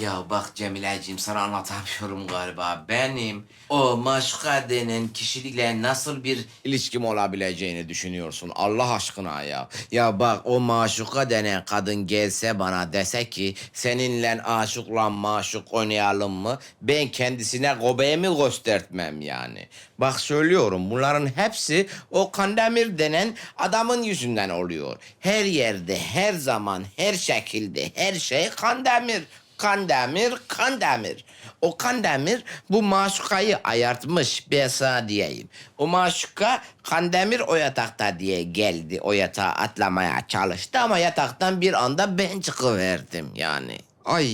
Ya bak Cemileciğim sana anlatamıyorum galiba. Benim o maşuka denen kişilikle nasıl bir ilişkim olabileceğini düşünüyorsun Allah aşkına ya. Ya bak o maşuka denen kadın gelse bana dese ki seninle aşıkla maşuk oynayalım mı? Ben kendisine göbeğimi göstertmem yani. Bak söylüyorum bunların hepsi o Kandemir denen adamın yüzünden oluyor. Her yerde, her zaman, her şekilde, her şey Kandemir. Kandemir, Kandemir. O Kandemir bu maşukayı ayartmış ben sana diyeyim. O maşuka Kandemir o yatakta diye geldi. O yatağa atlamaya çalıştı ama yataktan bir anda ben çıkıverdim yani. Ay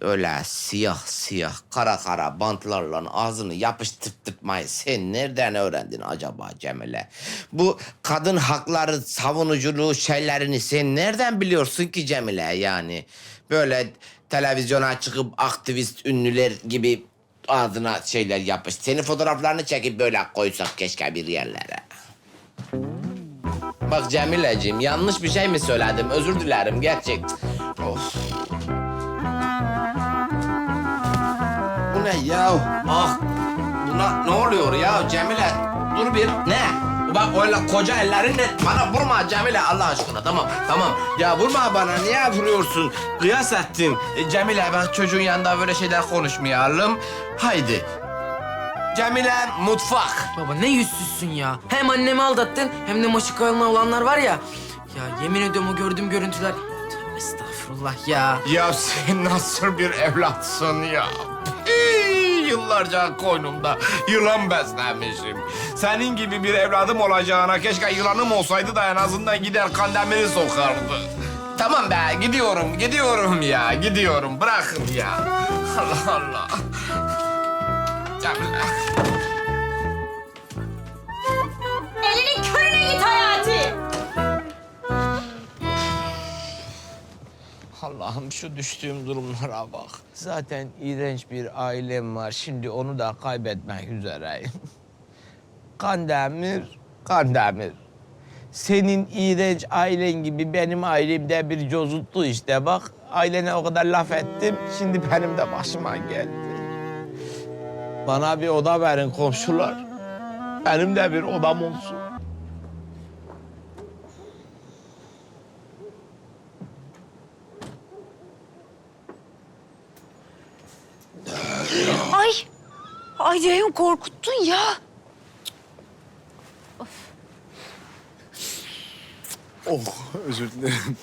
öyle siyah siyah kara kara bantlarla ağzını yapıştırtmayı sen nereden öğrendin acaba Cemile? Bu kadın hakları savunuculuğu şeylerini sen nereden biliyorsun ki Cemile yani? Böyle televizyona çıkıp aktivist ünlüler gibi ağzına şeyler yapmış. Senin fotoğraflarını çekip böyle koysak keşke bir yerlere. Bak Cemileciğim yanlış bir şey mi söyledim? Özür dilerim gerçek. Of. Bu ne ya? Ah. Buna ne oluyor ya Cemile? Dur bir. Ne? Bak öyle koca ellerinle bana vurma Cemile Allah aşkına. Tamam tamam. Ya vurma bana. Niye vuruyorsun? Kıyas ettin. E, Cemile bak çocuğun yanında böyle şeyler konuşmayalım. Haydi. Cemile mutfak. Baba ne yüzsüzsün ya. Hem annemi aldattın hem de maşukalı'na olanlar var ya. Ya yemin ediyorum o gördüğüm görüntüler... Tövbe estağfurullah ya. Ya sen nasıl bir evlatsın ya? Yıllarca koynumda yılan beslemişim. Senin gibi bir evladım olacağına keşke yılanım olsaydı da en azından gider kandemiri sokardı. Tamam be gidiyorum gidiyorum ya gidiyorum bırakın ya. Allah Allah. Elinin Allah'ım şu düştüğüm durumlara bak. Zaten iğrenç bir ailem var. Şimdi onu da kaybetmek üzereyim. Kandemir, Kandemir. Senin iğrenç ailen gibi benim ailemde bir cozuttu işte bak. Ailene o kadar laf ettim. Şimdi benim de başıma geldi. Bana bir oda verin komşular. Benim de bir odam olsun. Ay. Ay Ceyhun korkuttun ya. Oh özür dilerim.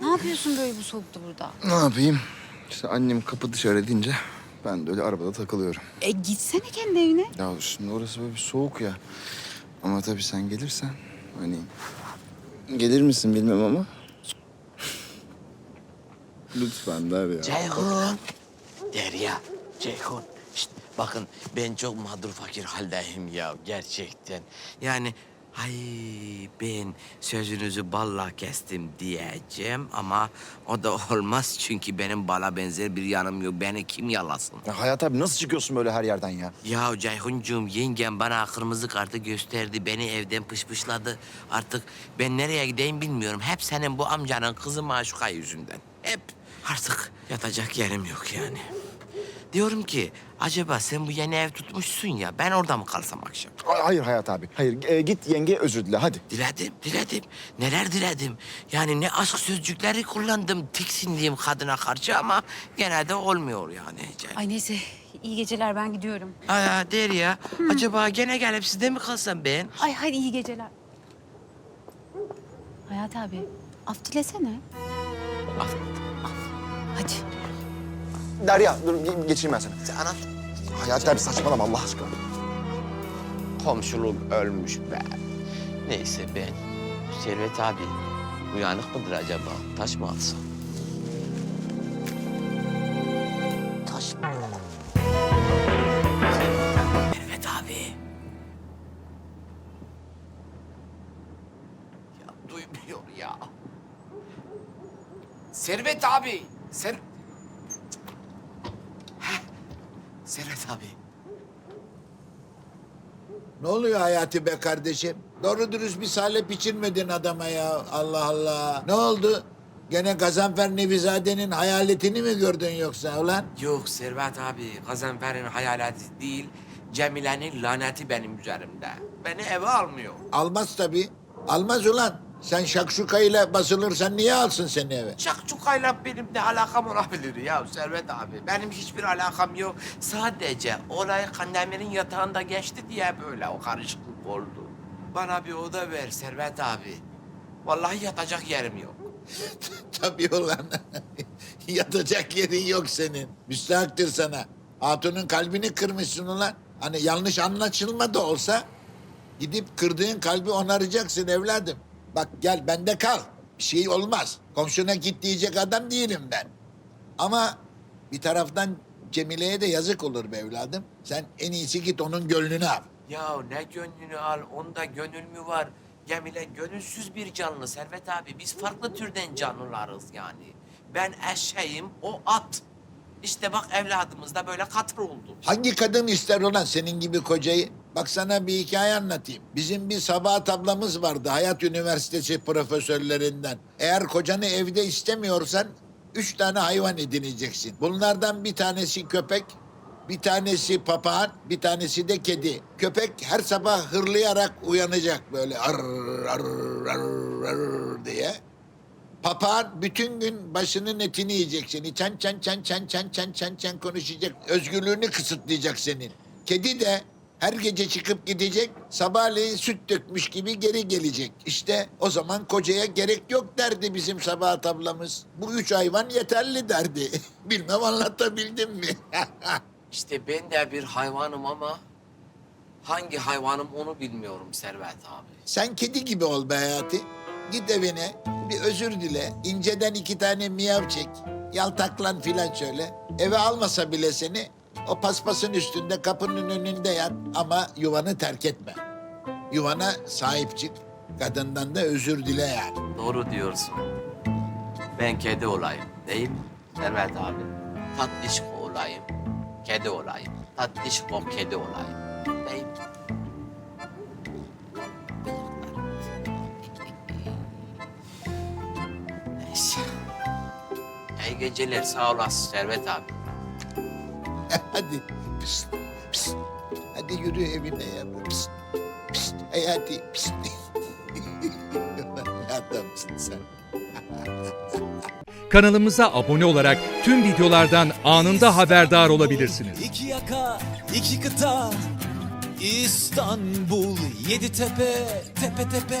Ne yapıyorsun böyle bu soğukta burada? Ne yapayım? İşte annem kapı dışarı deyince ben de öyle arabada takılıyorum. E gitsene kendi evine. Ya şimdi orası böyle bir soğuk ya. Ama tabii sen gelirsen hani gelir misin bilmem ama. Lütfen der ya. Ceyhun. Derya. Ceyhun. Şişt, bakın ben çok mağdur fakir haldeyim ya gerçekten. Yani ay ben sözünüzü balla kestim diyeceğim ama o da olmaz çünkü benim bala benzer bir yanım yok. Beni kim yalasın? Ya Hayat abi nasıl çıkıyorsun böyle her yerden ya? Ya Ceyhuncuğum yengem bana kırmızı kartı gösterdi. Beni evden pışpışladı. Artık ben nereye gideyim bilmiyorum. Hep senin bu amcanın kızı Maşuka yüzünden. Hep. Artık yatacak yerim yok yani. Diyorum ki acaba sen bu yeni ev tutmuşsun ya ben orada mı kalsam akşam? Ay- Hayır Hayat abi. Hayır e, git yenge özür dile hadi. Diledim, diledim. Neler diledim. Yani ne aşk sözcükleri kullandım tiksindiğim kadına karşı ama gene de olmuyor yani. Ay neyse iyi geceler ben gidiyorum. Aa Derya, acaba gene gelip sizde mi kalsam ben? Ay hadi iyi geceler. Hayati abi af dilesene. Af. Derya dur ge- geçeyim ben seni. sen anam. Hayat abi saçmalama Allah aşkına. Komşuluk ölmüş be. Neyse ben. Servet abi uyanık mıdır acaba? Taş mı alsam? Taş mı? Servet abi. Ya duymuyor ya. Servet abi. Ser... Servet abi. Ne oluyor Hayati be kardeşim? Doğru dürüst bir salep içirmedin adama ya. Allah Allah. Ne oldu? Gene Gazanfer Nevizade'nin hayaletini mi gördün yoksa ulan? Yok Servet abi, Gazanfer'in hayaleti değil, Cemile'nin laneti benim üzerimde. Beni eve almıyor. Almaz tabii. Almaz ulan. Sen şakşukayla basılırsan niye alsın seni eve? Çakçukayla benim ne alakam olabilir ya Servet abi? Benim hiçbir alakam yok. Sadece olay Kandemir'in yatağında geçti diye böyle o karışıklık oldu. Bana bir oda ver Servet abi. Vallahi yatacak yerim yok. Tabii ulan. Yatacak yerin yok senin. Müstahaktır sana. Hatunun kalbini kırmışsın ulan. Hani yanlış anlaşılma da olsa gidip kırdığın kalbi onaracaksın evladım. Bak gel bende kal. Bir şey olmaz. Komşuna git diyecek adam değilim ben. Ama bir taraftan Cemile'ye de yazık olur be evladım. Sen en iyisi git onun gönlünü al. Ya ne gönlünü al, onda gönül mü var? Cemile gönülsüz bir canlı Servet abi. Biz farklı türden canlılarız yani. Ben eşeğim, o at. İşte bak evladımız da böyle katır oldu. Hangi kadın ister olan senin gibi kocayı? Bak sana bir hikaye anlatayım. Bizim bir Sabahat ablamız vardı Hayat Üniversitesi profesörlerinden. Eğer kocanı evde istemiyorsan üç tane hayvan edineceksin. Bunlardan bir tanesi köpek, bir tanesi papağan, bir tanesi de kedi. Köpek her sabah hırlayarak uyanacak böyle ar ar ar ar diye. Papağan bütün gün başının etini yiyecek seni. Çan çan çan çan çan çan çan çan konuşacak. Özgürlüğünü kısıtlayacak senin. Kedi de her gece çıkıp gidecek. Sabahleyin süt dökmüş gibi geri gelecek. İşte o zaman kocaya gerek yok derdi bizim Sabahat ablamız. Bu üç hayvan yeterli derdi. Bilmem anlatabildim mi? İşte ben de bir hayvanım ama hangi hayvanım onu bilmiyorum Servet abi. Sen kedi gibi ol be Hayati. Git evine bir özür dile. İnceden iki tane miyav çek. Yaltaklan filan şöyle. Eve almasa bile seni o paspasın üstünde kapının önünde yat ama yuvanı terk etme. Yuvana sahip çık. Kadından da özür dile yani. Doğru diyorsun. Ben kedi olayım değil mi Servet abi? Tatlışko olayım, kedi olayım. Tatlışko kedi olayım değil mi? Neyse. İyi geceler sağ olasın Servet abi. Hadi. Pişt, pişt. Hadi yürü evine ya. Pişt, pişt. Hayati. Pişt. adamsın sen. kanalımıza abone olarak tüm videolardan anında haberdar olabilirsiniz. İki yaka, iki kıta, İstanbul, yedi tepe, tepe tepe.